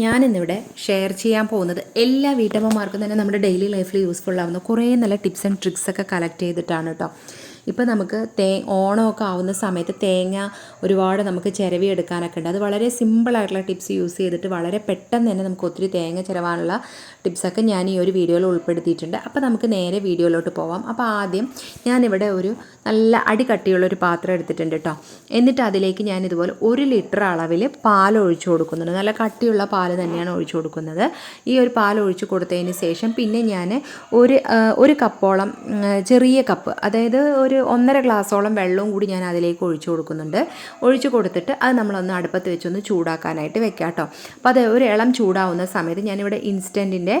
ഞാനിന്നിവിടെ ഷെയർ ചെയ്യാൻ പോകുന്നത് എല്ലാ വീട്ടമ്മമാർക്കും തന്നെ നമ്മുടെ ഡെയിലി ലൈഫിൽ യൂസ്ഫുൾ ആവുന്ന കുറേ നല്ല ടിപ്സ് ആൻഡ് ട്രിക്സ് ഒക്കെ കളക്ട് ചെയ്തിട്ടാണ് കേട്ടോ ഇപ്പോൾ നമുക്ക് തേ ഓണമൊക്കെ ആവുന്ന സമയത്ത് തേങ്ങ ഒരുപാട് നമുക്ക് ചിരവി എടുക്കാനൊക്കെ ഉണ്ട്. അത് വളരെ സിമ്പിളായിട്ടുള്ള ടിപ്സ് യൂസ് ചെയ്തിട്ട് വളരെ പെട്ടെന്ന് തന്നെ നമുക്ക് ഒത്തിരി തേങ്ങ ചിരവാനുള്ള ടിപ്സൊക്കെ ഞാൻ ഈ ഒരു വീഡിയോയിൽ ഉൾപ്പെടുത്തിയിട്ടുണ്ട്. അപ്പോൾ നമുക്ക് നേരെ വീഡിയോയിലോട്ട് പോവാം. അപ്പോൾ ആദ്യം ഞാനിവിടെ ഒരു നല്ല അടി കട്ടിയുള്ള ഒരു പാത്രം എടുത്തിട്ടുണ്ട് കേട്ടോ എന്നിട്ട് അതിലേക്ക് ഞാൻ ഇതുപോലെ ഒരു ലിറ്റർ അളവിൽ പാൽ ഒഴിച്ചു കൊടുക്കുന്നുണ്ട്. നല്ല കട്ടിയുള്ള പാൽ തന്നെയാണ് ഒഴിച്ചു കൊടുക്കുന്നത്. ഈ ഒരു പാൽ ഒഴിച്ചു കൊടുത്തതിന് ശേഷം പിന്നെ ഞാൻ ഒരു ഒരു കപ്പോളം ചെറിയ കപ്പ് അതായത് ഒരു ഒന്നര ഗ്ലാസ്സോളം വെള്ളവും കൂടി ഞാൻ അതിലേക്ക് ഒഴിച്ചു കൊടുക്കുന്നുണ്ട്. ഒഴിച്ചു കൊടുത്തിട്ട് അത് നമ്മളൊന്ന് അടുപ്പത്ത് വെച്ചൊന്ന് ചൂടാക്കാനായിട്ട് വെക്കാം കേട്ടോ. അപ്പോൾ അത് ഒരു ഇളം ചൂടാവുന്ന സമയത്ത് ഞാനിവിടെ ഇൻസ്റ്റന്റിന്റെ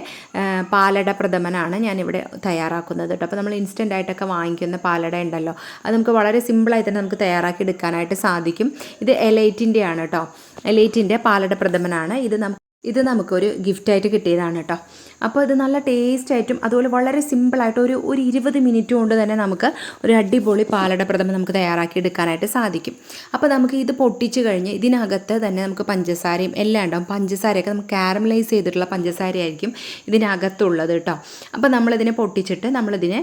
പാലട പ്രഥമനാണ് ഞാനിവിടെ തയ്യാറാക്കുന്നത് കേട്ടോ. അപ്പോൾ നമ്മൾ ഇൻസ്റ്റന്റ് ആയിട്ടൊക്കെ വാങ്ങിക്കുന്ന പാലട ഉണ്ടല്ലോ അത് നമുക്ക് വളരെ സിമ്പിളായി തന്നെ നമുക്ക് തയ്യാറാക്കി എടുക്കാനായിട്ട് സാധിക്കും. ഇത് എലൈറ്റിന്റെ ആണ് കേട്ടോ. എലൈറ്റിന്റെ പാലട പ്രഥമനാണ്. ഇത് നമുക്ക് ഇത് നമുക്കൊരു ഗിഫ്റ്റായിട്ട് കിട്ടിയതാണ് കേട്ടോ. അപ്പോൾ ഇത് നല്ല ടേസ്റ്റ് ആയിട്ടും അതുപോലെ വളരെ സിമ്പിളായിട്ട് ഒരു ഒരു ഇരുപത് മിനിറ്റ് കൊണ്ട് തന്നെ നമുക്ക് ഒരു അടിപൊളി പാലട പ്രഥമൻ നമുക്ക് തയ്യാറാക്കി എടുക്കാനായിട്ട് സാധിക്കും. അപ്പോൾ നമുക്ക് ഇത് പൊട്ടിച്ച് കഴിഞ്ഞ് ഇതിനകത്ത് തന്നെ നമുക്ക് പഞ്ചസാരയും എല്ലാം ഉണ്ടാവും പഞ്ചസാരയൊക്കെ നമുക്ക് കാരമലൈസ് ചെയ്തിട്ടുള്ള പഞ്ചസാരയായിരിക്കും ഇതിനകത്തുള്ളത് കേട്ടോ. അപ്പോൾ നമ്മളിതിനെ പൊട്ടിച്ചിട്ട് നമ്മളിതിനെ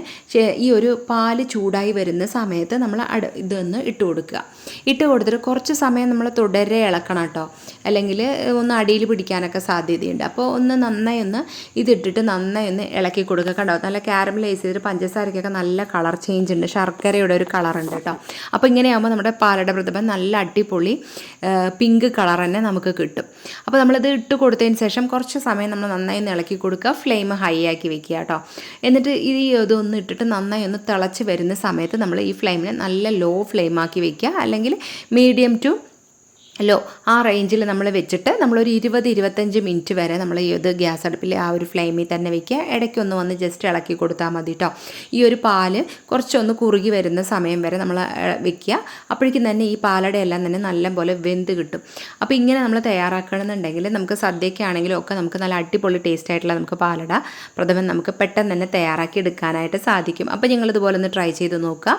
ഈ ഒരു പാൽ ചൂടായി വരുന്ന സമയത്ത് നമ്മൾ അട ഇതൊന്ന് ഇട്ട് കൊടുക്കുക. ഇട്ട് കൊടുത്തിട്ട് കുറച്ച് സമയം നമ്മൾ തുടരെ ഇളക്കണം കേട്ടോ. അല്ലെങ്കിൽ ഒന്ന് അടിയിൽ പിടിക്കാനൊക്കെ സാധ്യതയുണ്ട്. അപ്പോൾ ഒന്ന് നന്നായി ഒന്ന് ഇതിട്ടിട്ട് നന്നായി ഒന്ന് ഇളക്കി കൊടുക്കുക. കണ്ടോ? നല്ല കാരമലൈസ് ചെയ്തിട്ട് പഞ്ചസാരയ്ക്കൊക്കെ നല്ല കളർ ചേഞ്ച് ഉണ്ട്. ശർക്കരയുടെ ഒരു കളറുണ്ട് കേട്ടോ. അപ്പോൾ ഇങ്ങനെയാകുമ്പോൾ നമ്മുടെ പാലട പ്രഥമൻ നല്ല അടിപൊളി പിങ്ക് കളർ തന്നെ നമുക്ക് കിട്ടും. അപ്പോൾ നമ്മളിത് ഇട്ട് കൊടുത്തതിന് ശേഷം കുറച്ച് സമയം നമ്മൾ നന്നായി ഒന്ന് ഇളക്കി കൊടുക്കുക. ഫ്ലെയിം ഹൈ ആക്കി വെക്കുക കേട്ടോ. എന്നിട്ട് ഈ ഇതൊന്ന് ഇട്ടിട്ട് നന്നായി ഒന്ന് തിളച്ച് വരുന്ന സമയത്ത് നമ്മൾ ഈ ഫ്ലെയിമിനെ നല്ല ലോ ഫ്ലെയിം ആക്കി വെക്കുക. അല്ലെങ്കിൽ മീഡിയം ടു ലോ ആ റേഞ്ചിൽ നമ്മൾ വെച്ചിട്ട് നമ്മളൊരു ഇരുപത് ഇരുപത്തഞ്ച് മിനിറ്റ് വരെ നമ്മൾ ഈ ഇത് ഗ്യാസ് അടുപ്പിൽ ആ ഒരു ഫ്ലെയിമിൽ തന്നെ വെക്കുക. ഇടയ്ക്കൊന്ന് വന്ന് ജസ്റ്റ് ഇളക്കി കൊടുത്താൽ മതി കേട്ടോ ഈ ഒരു പാൽ കുറച്ചൊന്ന് കുറുകി വരുന്ന സമയം വരെ നമ്മൾ വെക്കുക. അപ്പോഴേക്കും തന്നെ ഈ പാലട എല്ലാം തന്നെ നല്ലപോലെ വെന്ത് കിട്ടും. അപ്പോൾ ഇങ്ങനെ നമ്മൾ തയ്യാറാക്കണമെന്നുണ്ടെങ്കിൽ നമുക്ക് സദ്യക്കാണെങ്കിലും ഒക്കെ നമുക്ക് നല്ല അടിപൊളി ടേസ്റ്റ് ആയിട്ടുള്ള നമുക്ക് പാലട പ്രഥമൻ നമുക്ക് പെട്ടെന്ന് തന്നെ തയ്യാറാക്കി എടുക്കാനായിട്ട് സാധിക്കും. അപ്പോൾ നിങ്ങൾ ഇതുപോലെ ഒന്ന് ട്രൈ ചെയ്ത് നോക്കുക.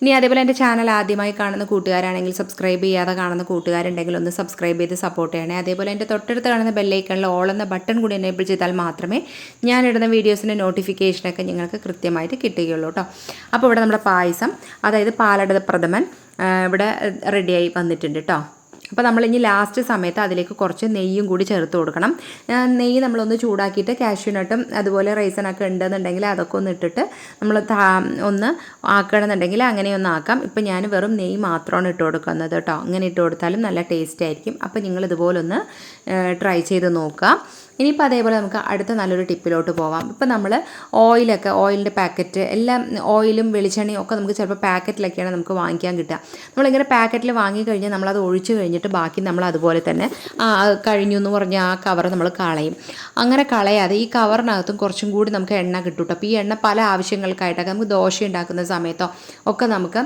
ഇനി അതേപോലെ എന്റെ ചാനൽ ആദ്യമായി കാണുന്ന കൂട്ടുകാരാണെങ്കിൽ സബ്സ്ക്രൈബ് ചെയ്യാതെ കാണുന്ന കൂട്ടുകാരുണ്ടെങ്കിൽ ഒന്ന് സബ്സ്ക്രൈബ് ചെയ്ത് സപ്പോർട്ട് ചെയ്യണേ. അതേപോലെ എന്റെ തൊട്ടടുത്ത് കാണുന്ന ബെല്ലൈക്കണിൽ ഓൾ എന്ന ബട്ടൺ കൂടി എനേബിൾ ചെയ്താൽ മാത്രമേ ഞാൻ ഞാനിടുന്ന വീഡിയോസിന്റെ നോട്ടിഫിക്കേഷനൊക്കെ നിങ്ങൾക്ക് കൃത്യമായിട്ട് കിട്ടുകയുള്ളൂ കേട്ടോ അപ്പോൾ ഇവിടെ നമ്മുടെ പായസം അതായത് പാലട പ്രഥമൻ ഇവിടെ റെഡിയായി വന്നിട്ടുണ്ട് കേട്ടോ അപ്പോൾ നമ്മൾ ഇനി ലാസ്റ്റ് സമയത്ത് അതിലേക്ക് കുറച്ച് നെയ്യും കൂടി ചേർത്ത് കൊടുക്കണം. നെയ്യ് നമ്മളൊന്ന് ചൂടാക്കിയിട്ട് കാഷ്യൂനട്ടും അതുപോലെ റൈസനൊക്കെ ഉണ്ടെന്നുണ്ടെങ്കിൽ അതൊക്കെ ഒന്ന് ഇട്ടിട്ട് നമ്മൾ ഒന്ന് ആക്കണമെന്നുണ്ടെങ്കിൽ അങ്ങനെ ഒന്ന് ആക്കാം. ഇപ്പം ഞാൻ വെറും നെയ്യ് മാത്രമാണ് ഇട്ട് കൊടുക്കുന്നത് കേട്ടോ അങ്ങനെ ഇട്ട് കൊടുത്താലും നല്ല ടേസ്റ്റ് ആയിരിക്കും. അപ്പോൾ നിങ്ങൾ ഇതുപോലെ ഒന്ന് ട്രൈ ചെയ്ത് നോക്കുക. ഇനിയിപ്പോൾ അതേപോലെ നമുക്ക് അടുത്ത നല്ലൊരു ടിപ്പിലോട്ട് പോവാം. ഇപ്പം നമ്മൾ ഓയിലൊക്കെ ഓയിലിന്റെ പാക്കറ്റ് എല്ലാം ഓയിലും വെളിച്ചെണ്ണയും ഒക്കെ നമുക്ക് ചിലപ്പോൾ പാക്കറ്റിലൊക്കെയാണ് നമുക്ക് വാങ്ങിക്കാൻ കിട്ടുക. നമ്മളിങ്ങനെ പാക്കറ്റിൽ വാങ്ങിക്കഴിഞ്ഞാൽ നമ്മളത് ഒഴിച്ചു കഴിഞ്ഞിട്ട് ബാക്കി നമ്മൾ അതുപോലെ തന്നെ കഴിഞ്ഞു എന്ന് പറഞ്ഞാൽ ആ കവർ നമ്മൾ കളയും. അങ്ങനെ കളയാതെ ഈ കവറിനകത്തും കുറച്ചും കൂടി നമുക്ക് എണ്ണ കിട്ടും കേട്ടോ അപ്പോൾ ഈ എണ്ണ പല ആവശ്യങ്ങൾക്കായിട്ടൊക്കെ നമുക്ക് ദോശ ഉണ്ടാക്കുന്ന സമയത്തോ ഒക്കെ നമുക്ക്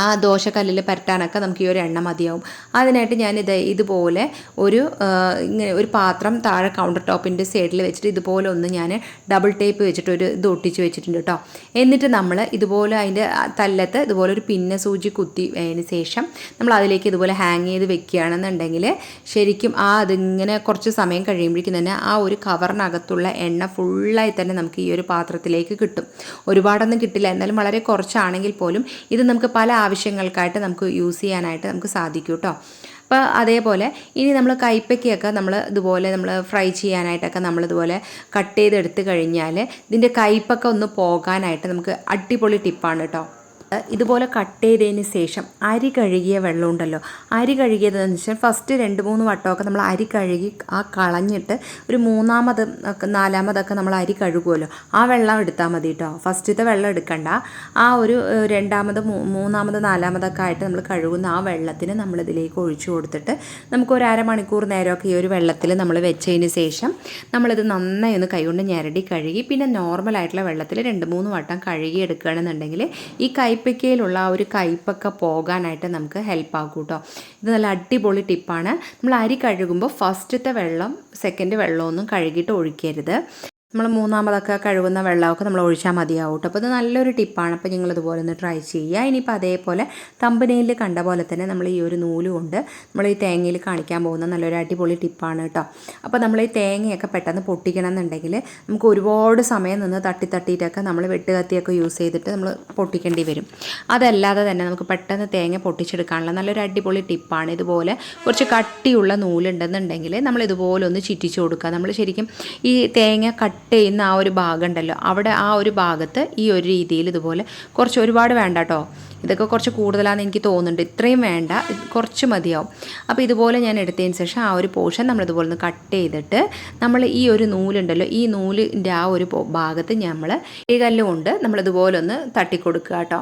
ആ ദോശക്കല്ലിൽ പരട്ടാനൊക്കെ നമുക്ക് ഈ ഒരു എണ്ണ മതിയാവും. അതിനായിട്ട് ഞാനിത് ഇതുപോലെ ഒരു ഇങ്ങനെ ഒരു പാത്രം താഴെ കൗണ്ടർ ടോപ്പിന്റെ സൈഡിൽ വെച്ചിട്ട് ഇതുപോലെ ഒന്ന് ഞാൻ ഡബിൾ ടേപ്പ് വെച്ചിട്ട് ഒരു ഇത് ഒട്ടിച്ച് വെച്ചിട്ടുണ്ട് കേട്ടോ എന്നിട്ട് നമ്മൾ ഇതുപോലെ അതിന്റെ തല്ലത്ത് ഇതുപോലെ ഒരു പിന്നെ സൂചി കുത്തി അതിന് ശേഷം നമ്മൾ അതിലേക്ക് ഇതുപോലെ ഹാങ് ചെയ്ത് വെക്കുകയാണെന്നുണ്ടെങ്കിൽ ശരിക്കും ആ അതിങ്ങനെ കുറച്ച് സമയം കഴിയുമ്പോഴേക്കും തന്നെ ആ ഒരു കവറിനകത്തുള്ള എണ്ണ ഫുള്ളായി തന്നെ നമുക്ക് ഈ ഒരു പാത്രത്തിലേക്ക് കിട്ടും. ഒരുപാടൊന്നും കിട്ടില്ല. എന്നാലും വളരെ കുറച്ചാണെങ്കിൽ പോലും ഇത് നമുക്ക് പല ആവശ്യങ്ങൾക്കായിട്ട് നമുക്ക് യൂസ് ചെയ്യാനായിട്ട് നമുക്ക് സാധിക്കും കേട്ടോ അപ്പോൾ അതേപോലെ ഇനി നമ്മൾ കൈപ്പയ്ക്കൊക്കെ നമ്മൾ ഇതുപോലെ നമ്മൾ ഫ്രൈ ചെയ്യാനായിട്ടൊക്കെ നമ്മളിതുപോലെ കട്ട് ചെയ്തെടുത്ത് കഴിഞ്ഞാൽ ഇതിന്റെ കയ്പ്പൊക്കെ ഒന്ന് പോകാനായിട്ട് നമുക്ക് അടിപൊളി ടിപ്പാണ് കേട്ടോ ഇതുപോലെ കട്ട് ചെയ്തതിന് ശേഷം അരി കഴുകിയ വെള്ളം ഉണ്ടല്ലോ. അരി കഴുകിയതെന്ന് വെച്ചാൽ ഫസ്റ്റ് രണ്ട് മൂന്ന് വട്ടമൊക്കെ നമ്മൾ അരി കഴുകി ആ കളഞ്ഞിട്ട് ഒരു മൂന്നാമത് നാലാമതൊക്കെ നമ്മൾ അരി കഴുകുമല്ലോ ആ വെള്ളം എടുത്താൽ മതി കേട്ടോ ഫസ്റ്റത്തെ വെള്ളം എടുക്കണ്ട. ആ ഒരു രണ്ടാമത് മൂന്നാമത് നാലാമതൊക്കെ ആയിട്ട് നമ്മൾ കഴുകുന്ന ആ വെള്ളത്തിന് നമ്മളിതിലേക്ക് ഒഴിച്ചു കൊടുത്തിട്ട് നമുക്ക് ഒരു അരമണിക്കൂർ നേരമൊക്കെ ഈ ഒരു വെള്ളത്തിൽ നമ്മൾ വെച്ചതിന് ശേഷം നമ്മളിത് നന്നായി ഒന്ന് കൈകൊണ്ട് ഞെരടി കഴുകി പിന്നെ നോർമലായിട്ടുള്ള വെള്ളത്തിൽ രണ്ട് മൂന്ന് വട്ടം കഴുകി എടുക്കുകയാണെന്നുണ്ടെങ്കിൽ ഈ കൈപ്പയ്ക്കയിലുള്ള ആ ഒരു കയ്പ്പൊക്കെ പോകാനായിട്ട് നമുക്ക് ഹെൽപ്പ് ആക്കും കേട്ടോ ഇത് നല്ല അടിപൊളി ടിപ്പാണ്. നമ്മൾ അരി കഴുകുമ്പോൾ ഫസ്റ്റത്തെ വെള്ളം സെക്കൻഡ് വെള്ളമൊന്നും കഴുകിയിട്ട് ഒഴിക്കരുത്. നമ്മൾ മൂന്നാമതൊക്കെ കഴുകുന്ന വെള്ളമൊക്കെ നമ്മൾ ഒഴിച്ചാൽ മതിയാവും കേട്ടോ അപ്പോൾ ഇത് നല്ലൊരു ടിപ്പാണ്. അപ്പോൾ നിങ്ങൾ ഇതുപോലെ ഒന്ന് ട്രൈ ചെയ്യുക ഇനിയിപ്പോൾ അതേപോലെ തമ്പനയിൽ കണ്ട പോലെ തന്നെ നമ്മൾ ഈ ഒരു നൂൽ കൊണ്ട് നമ്മൾ ഈ തേങ്ങയിൽ കാണിക്കാൻ പോകുന്ന നല്ലൊരു അടിപൊളി ടിപ്പാണ് കേട്ടോ. അപ്പോൾ നമ്മൾ ഈ തേങ്ങയൊക്കെ പെട്ടെന്ന് പൊട്ടിക്കണം എന്നുണ്ടെങ്കിൽ നമുക്ക് ഒരുപാട് സമയം നിന്ന് തട്ടി തട്ടിയിട്ടൊക്കെ നമ്മൾ വെട്ടുകത്തിയൊക്കെ യൂസ് ചെയ്തിട്ട് നമ്മൾ പൊട്ടിക്കേണ്ടി വരും. അതല്ലാതെ തന്നെ നമുക്ക് പെട്ടെന്ന് തേങ്ങ പൊട്ടിച്ചെടുക്കാനുള്ള നല്ലൊരു അടിപൊളി ടിപ്പാണ്. ഇതുപോലെ കുറച്ച് കട്ടിയുള്ള നൂലുണ്ടെന്നുണ്ടെങ്കിൽ നമ്മൾ ഇതുപോലെ ഒന്ന് ചിറ്റിച്ചു കൊടുക്കുക നമ്മൾ ശരിക്കും ഈ തേങ്ങ കട്ട് ചെയ്യുന്ന ആ ഒരു ഭാഗം ഉണ്ടല്ലോ. അവിടെ ആ ഒരു ഭാഗത്ത് ഈ ഒരു രീതിയിൽ ഇതുപോലെ കുറച്ച് ഒരുപാട് വേണ്ട കേട്ടോ ഇതൊക്കെ കുറച്ച് കൂടുതലാണെന്ന് എനിക്ക് തോന്നുന്നുണ്ട്. ഇത്രയും വേണ്ട. കുറച്ച് മതിയാവും. അപ്പോൾ ഇതുപോലെ ഞാൻ എടുത്തതിന് ശേഷം ആ ഒരു പോർഷൻ നമ്മൾ ഇതുപോലെ ഒന്ന് കട്ട് ചെയ്തിട്ട് നമ്മൾ ഈ ഒരു നൂലുണ്ടല്ലോ ഈ നൂലിന്റെ ആ ഒരു ഭാഗത്ത് നമ്മൾ ഈ കല്ലുകൊണ്ട് നമ്മളിതുപോലെ ഒന്ന് തട്ടിക്കൊടുക്കുക കേട്ടോ.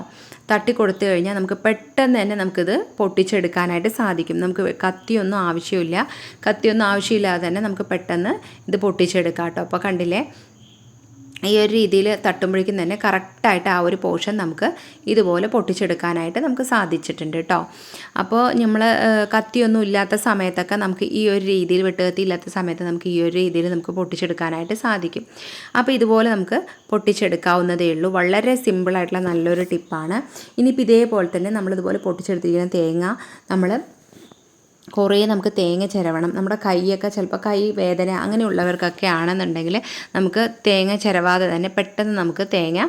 തട്ടിക്കൊടുത്തു കഴിഞ്ഞാൽ നമുക്ക് പെട്ടെന്ന് തന്നെ നമുക്കിത് പൊട്ടിച്ചെടുക്കാനായിട്ട് സാധിക്കും. നമുക്ക് കത്തിയൊന്നും ആവശ്യമില്ല. കത്തിയൊന്നും ആവശ്യമില്ലാതെ തന്നെ നമുക്ക് പെട്ടെന്ന് ഇത് പൊട്ടിച്ചെടുക്കാം കേട്ടോ. അപ്പോൾ കണ്ടില്ലേ? ഈ ഒരു രീതിയിൽ തട്ടുമ്പോഴേക്കും തന്നെ കറക്റ്റായിട്ട് ആ ഒരു പോർഷൻ നമുക്ക് ഇതുപോലെ പൊട്ടിച്ചെടുക്കാനായിട്ട് നമുക്ക് സാധിച്ചിട്ടുണ്ട് കേട്ടോ അപ്പോൾ നമ്മൾ കത്തിയൊന്നും ഇല്ലാത്ത സമയത്തൊക്കെ നമുക്ക് ഈ ഒരു രീതിയിൽ വെട്ടുകത്തി ഇല്ലാത്ത സമയത്ത് നമുക്ക് ഈ ഒരു രീതിയിൽ നമുക്ക് പൊട്ടിച്ചെടുക്കാനായിട്ട് സാധിക്കും. അപ്പോൾ ഇതുപോലെ നമുക്ക് പൊട്ടിച്ചെടുക്കാവുന്നതേ ഉള്ളൂ. വളരെ സിമ്പിളായിട്ടുള്ള നല്ലൊരു ടിപ്പാണ്. ഇനിയിപ്പോൾ ഇതേപോലെ തന്നെ നമ്മളിതുപോലെ പൊട്ടിച്ചെടുത്തിരിക്കുന്ന തേങ്ങ നമ്മൾ കുറേ നമുക്ക് തേങ്ങ ചിരവണം. നമ്മുടെ കൈയൊക്കെ ചിലപ്പോൾ കൈ വേദന അങ്ങനെയുള്ളവർക്കൊക്കെ ആണെന്നുണ്ടെങ്കിൽ നമുക്ക് തേങ്ങ ചിരവാതെ തന്നെ പെട്ടെന്ന് നമുക്ക് തേങ്ങ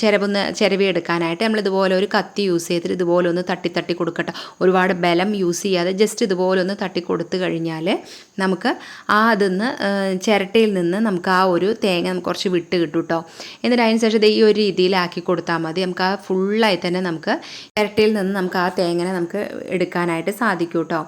ചിരവുന്ന ചിരവിയെടുക്കാനായിട്ട് നമ്മൾ ഇതുപോലെ ഒരു കത്തി യൂസ് ചെയ്തിട്ട് ഇതുപോലെ ഒന്ന് തട്ടി തട്ടി കൊടുക്കട്ടെ. ഒരുപാട് ബലം യൂസ് ചെയ്യാതെ ജസ്റ്റ് ഇതുപോലെ ഒന്ന് തട്ടി കൊടുത്തു കഴിഞ്ഞാൽ നമുക്ക് ആ അതിന്ന് ചിരട്ടയിൽ നിന്ന് നമുക്ക് ആ ഒരു തേങ്ങ നമുക്ക് കുറച്ച് വിട്ട് കിട്ടും കേട്ടോ എന്നിട്ട് അതിന് ശേഷം ഈ ഒരു രീതിയിലാക്കി കൊടുത്താൽ മതി. നമുക്ക് ആ ഫുള്ളായി തന്നെ നമുക്ക് ചിരട്ടയിൽ നിന്ന് നമുക്ക് ആ തേങ്ങനെ നമുക്ക് എടുക്കാനായിട്ട് സാധിക്കും കേട്ടോ.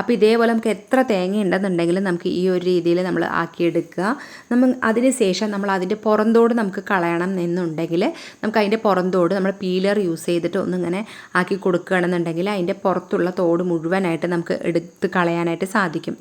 അപ്പോൾ ഇതേപോലെ നമുക്ക് എത്ര തേങ്ങ ഉണ്ടെന്നുണ്ടെങ്കിലും നമുക്ക് ഈ ഒരു രീതിയിൽ നമ്മൾ ആക്കിയെടുക്കുക. നമ്മൾ അതിന് ശേഷം നമ്മൾ അതിന്റെ പുറന്തോട് നമുക്ക് കളയണം എന്നുണ്ടെങ്കിൽ നമുക്ക് അതിന്റെ പുറന്തോട് നമ്മൾ പീലർ യൂസ് ചെയ്തിട്ട് ഒന്നിങ്ങനെ ആക്കി കൊടുക്കുകയാണെന്നുണ്ടെങ്കിൽ അതിന്റെ പുറത്തുള്ള തോട് മുഴുവനായിട്ട് നമുക്ക് എടുത്ത് കളയാനായിട്ട് സാധിക്കും.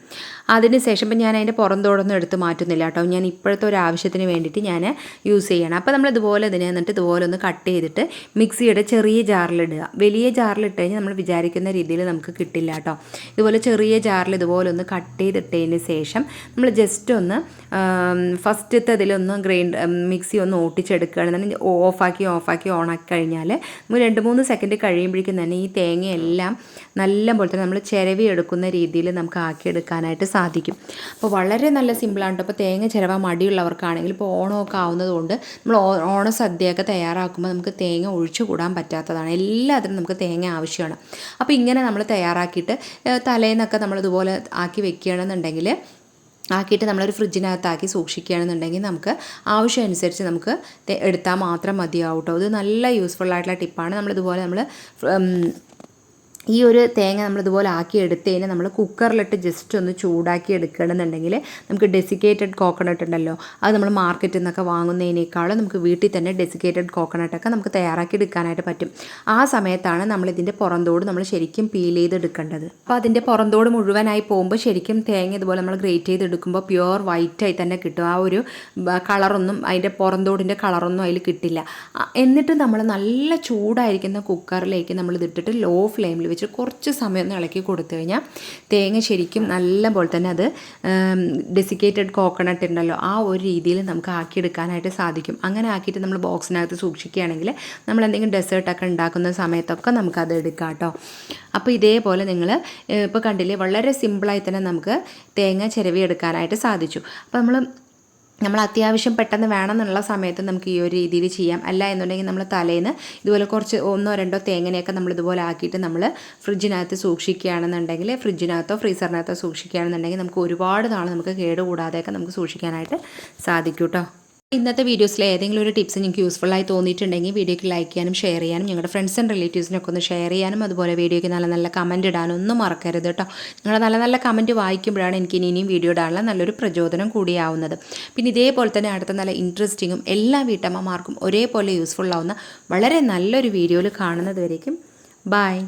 അതിന് ശേഷം ഇപ്പം ഞാൻ അതിന്റെ പുറന്തോടൊന്നും എടുത്ത് മാറ്റുന്നില്ല കേട്ടോ. ഞാൻ ഇപ്പോഴത്തെ ഒരു ആവശ്യത്തിന് വേണ്ടിയിട്ട് ഞാൻ യൂസ് ചെയ്യണം. അപ്പോൾ നമ്മൾ ഇതുപോലെ ഇതിനെ എന്നിട്ട് ഇതുപോലെ ഒന്ന് കട്ട് ചെയ്തിട്ട് മിക്സിയുടെ ചെറിയ ജാറിലിടുക. വലിയ ജാറിലിട്ട് കഴിഞ്ഞാൽ നമ്മൾ വിചാരിക്കുന്ന രീതിയിൽ നമുക്ക് കിട്ടില്ല കേട്ടോ. ഇതുപോലെ ചെറിയ ജാറിൽ ഇതുപോലെ ഒന്ന് കട്ട് ചെയ്തിട്ടതിന് ശേഷം നമ്മൾ ജസ്റ്റ് ഒന്ന് ഫസ്റ്റത്തെ ഇതിലൊന്ന് ഗ്രൈൻഡ് മിക്സി ഒന്ന് ഓട്ടിച്ചെടുക്കുകയാണെന്നുണ്ടെങ്കിൽ ഓഫാക്കി ഓഫാക്കി ആക്കി കഴിഞ്ഞാൽ നമ്മൾ രണ്ട് മൂന്ന് സെക്കൻഡ് കഴിയുമ്പോഴേക്കും തന്നെ ഈ തേങ്ങയെല്ലാം നല്ല പോലെ തന്നെ നമ്മൾ ചിരവി എടുക്കുന്ന രീതിയിൽ നമുക്ക് ആക്കിയെടുക്കാനായിട്ട് സാധിക്കും. അപ്പോൾ വളരെ നല്ല സിമ്പിളാണ് അപ്പോൾ തേങ്ങ ചിരവാൻ മടിയുള്ളവർക്കാണെങ്കിൽ ഇപ്പോൾ ഓണമൊക്കെ ആവുന്നതുകൊണ്ട് നമ്മൾ ഓണ സദ്യയൊക്കെ തയ്യാറാക്കുമ്പോൾ നമുക്ക് തേങ്ങ ഒഴിച്ചു കൂടാൻ പറ്റാത്തതാണ്. എല്ലാത്തിനും നമുക്ക് തേങ്ങ ആവശ്യമാണ്. അപ്പോൾ ഇങ്ങനെ നമ്മൾ തയ്യാറാക്കിയിട്ട് ഏഹ് തലേന്നൊക്കെ നമ്മളിതുപോലെ ആക്കി വെക്കുകയാണെന്നുണ്ടെങ്കിൽ ആക്കിയിട്ട് നമ്മളൊരു ഫ്രിഡ്ജിനകത്താക്കി സൂക്ഷിക്കുകയാണെന്നുണ്ടെങ്കിൽ നമുക്ക് ആവശ്യം അനുസരിച്ച് നമുക്ക് എടുത്താൽ മാത്രം മതിയാവും കേട്ടോ. ഇത് നല്ല യൂസ്ഫുൾ ആയിട്ടുള്ള ടിപ്പാണ്. നമ്മളിതുപോലെ നമ്മൾ ഈ ഒരു തേങ്ങ നമ്മൾ ഇതുപോലെ ആക്കി എടുത്തതിന് നമ്മൾ കുക്കറിലിട്ട് ജസ്റ്റ് ഒന്ന് ചൂടാക്കി എടുക്കണമെന്നുണ്ടെങ്കിൽ നമുക്ക് ഡെസിക്കേറ്റഡ് കോക്കനട്ട് ഉണ്ടല്ലോ അത് നമ്മൾ മാർക്കറ്റിൽ നിന്നൊക്കെ വാങ്ങുന്നതിനേക്കാളും നമുക്ക് വീട്ടിൽ തന്നെ ഡെസിക്കേറ്റഡ് കോക്കനട്ടൊക്കെ നമുക്ക് തയ്യാറാക്കി എടുക്കാനായിട്ട് പറ്റും. ആ സമയത്താണ് നമ്മൾ ഇതിന്റെ പുറന്തോട് നമ്മൾ ശരിക്കും പീൽ ചെയ്തെടുക്കേണ്ടത്. അപ്പോൾ അതിന്റെ പുറന്തോട് മുഴുവനായി പോകുമ്പോൾ ശരിക്കും തേങ്ങ ഇതുപോലെ നമ്മൾ ഗ്രേറ്റ് ചെയ്തെടുക്കുമ്പോൾ പ്യുവർ വൈറ്റായി തന്നെ കിട്ടും. ആ ഒരു കളറൊന്നും അതിന്റെ പുറന്തോടിന്റെ കളറൊന്നും അതിൽ കിട്ടില്ല. എന്നിട്ട് നമ്മൾ നല്ല ചൂടായിരിക്കുന്ന കുക്കറിലേക്ക് നമ്മൾ ഇതിട്ടിട്ട് ലോ ഫ്ലെയിമിൽ കുറച്ച് സമയം ഒന്ന് ഇളക്കി കൊടുത്തു കഴിഞ്ഞാൽ തേങ്ങ ശരിക്കും നല്ല പോലെ തന്നെ അത് ഡെസിക്കേറ്റഡ് കോക്കനട്ട് ഉണ്ടല്ലോ ആ ഒരു രീതിയിൽ നമുക്ക് ആക്കിയെടുക്കാനായിട്ട് സാധിക്കും. അങ്ങനെ ആക്കിയിട്ട് നമ്മൾ ബോക്സിനകത്ത് സൂക്ഷിക്കുകയാണെങ്കിൽ നമ്മൾ എന്തെങ്കിലും ഡെസേർട്ടൊക്കെ ഉണ്ടാക്കുന്ന സമയത്തൊക്കെ നമുക്കത് എടുക്കാം കേട്ടോ. അപ്പോൾ ഇതേപോലെ നിങ്ങൾ ഇപ്പോൾ കണ്ടില്ലേ വളരെ സിമ്പിളായി തന്നെ നമുക്ക് തേങ്ങ ചിരവി എടുക്കാനായിട്ട് സാധിച്ചു. അപ്പോൾ നമ്മൾ നമ്മൾ അത്യാവശ്യം പെട്ടെന്ന് വേണമെന്നുള്ള സമയത്ത് നമുക്ക് ഈ ഒരു രീതിയിൽ ചെയ്യാം. അല്ല എന്നുണ്ടെങ്കിൽ നമ്മൾ തലേന്ന് ഇതുപോലെ കുറച്ച് ഒന്നോ രണ്ടോ തേങ്ങനെയൊക്കെ നമ്മൾ ഇതുപോലെ ആക്കിയിട്ട് നമ്മൾ ഫ്രിഡ്ജിനകത്ത് സൂക്ഷിക്കുകയാണെന്നുണ്ടെങ്കിൽ ഫ്രിഡ്ജിനകത്തോ ഫ്രീസറിനകത്തോ സൂക്ഷിക്കുകയാണെന്നുണ്ടെങ്കിൽ നമുക്ക് ഒരുപാട് നാൾ നമുക്ക് കേടുകൂടാതെയൊക്കെ നമുക്ക് സൂക്ഷിക്കാനായിട്ട് സാധിക്കും കേട്ടോ ഇന്നത്തെ വീഡിയോസിൽ ഏതെങ്കിലും ഒരു ടിപ്സ് നിങ്ങൾക്ക് യൂസ്ഫുൾ ആയി തോന്നിയിട്ടുണ്ടെങ്കിൽ വീഡിയോക്ക് ലൈക്ക് ചെയ്യാനും ഷെയർ ചെയ്യാനും ഞങ്ങളുടെ ഫ്രണ്ട്സ് ആൻഡ് റിലേറ്റീവ്സിനൊക്കെ ഒന്ന് ഷെയർ ചെയ്യാനും അതുപോലെ വീഡിയോയ്ക്ക് നല്ല നല്ല കമന്റ് ഇടാനും ഒന്നും മറക്കരുത് കേട്ടോ നിങ്ങൾ നല്ല നല്ല കമന്റ് വായിക്കുമ്പോഴാണ് എനിക്ക് ഇനി ഇനിയും വീഡിയോ ഇടാനുള്ള നല്ലൊരു പ്രചോദനം കൂടിയാവുന്നത്. പിന്നെ ഇതേപോലെ തന്നെ അടുത്ത നല്ല ഇൻട്രസ്റ്റിങ്ങും എല്ലാ വീട്ടമ്മമാർക്കും ഒരേപോലെ യൂസ്ഫുൾ ആവുന്ന വളരെ നല്ലൊരു വീഡിയോയിൽ കാണുന്നത് ബായ്